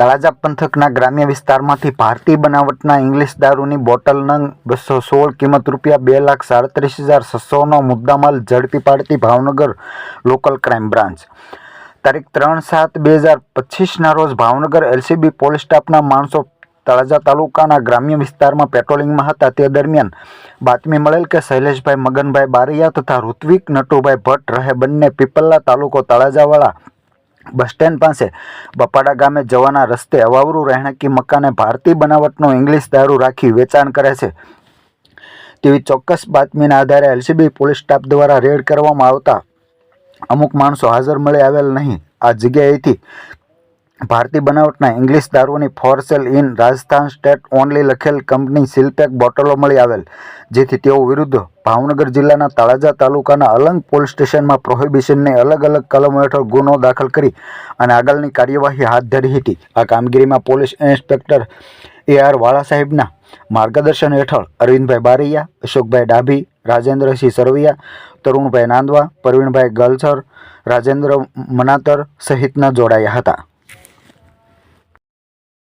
તળાજા પંથકના ગ્રામ્ય વિસ્તારમાંથી ભારતીય બનાવટના ઇંગ્લિશ દારૂની બોટલ નંગ બસો સોળ કિંમત રૂપિયા બે લાખ સાડત્રીસ હજાર છસોનો મુદ્દામાલ ઝડપી પાડતી ભાવનગર લોકલ ક્રાઇમ બ્રાન્ચ. તારીખ ત્રણ સાત બે હજાર પચીસના રોજ ભાવનગર એલસીબી પોલીસ સ્ટાફના માણસો તળાજા તાલુકાના ગ્રામ્ય વિસ્તારમાં પેટ્રોલિંગમાં હતા. તે દરમિયાન બાતમી મળેલ કે શૈલેષભાઈ, મગનભાઈ બારૈયા તથા ઋત્વિક, નટુભાઈ ભટ્ટ રહે બંને પીપલ્લા તાલુકો તળાજાવાળા બસ સ્ટેન્ડ પાસે બપાડા ગામે જવાના રસ્તે અવાવરું રહેણાંકી મકાને ભારતીય બનાવટનો ઇંગ્લિશ દારૂ રાખી વેચાણ કરે છે. તેવી ચોક્કસ બાતમીના આધારે એલસીબી પોલીસ સ્ટાફ દ્વારા રેડ કરવામાં આવતા અમુક માણસો હાજર મળી આવેલ નહીં. આ જગ્યાએથી ભારતીય બનાવટના ઇંગ્લિશ દારૂની for sale in Rajasthan state only લખેલ કંપની સિલપેક બોટલો મળી આવેલ, જેથી તેઓ વિરુદ્ધ ભાવનગર જિલ્લાના તળાજા તાલુકાના અલંગ પોલીસ સ્ટેશનમાં પ્રોહિબિશનની અલગ અલગ કલમો હેઠળ ગુનો દાખલ કરી અને આગળની કાર્યવાહી હાથ ધરી હતી. આ કામગીરીમાં પોલીસ ઇન્સ્પેક્ટર એ આર વાળા સાહેબના માર્ગદર્શન હેઠળ અરવિંદભાઈ બારૈયા, અશોકભાઈ ડાભી, રાજેન્દ્રસિંહ સરવૈયા, તરુણભાઈ નાંદવા, પ્રવીણભાઈ ગલસર, રાજેન્દ્ર મનાતર સહિતના જોડાયા હતા.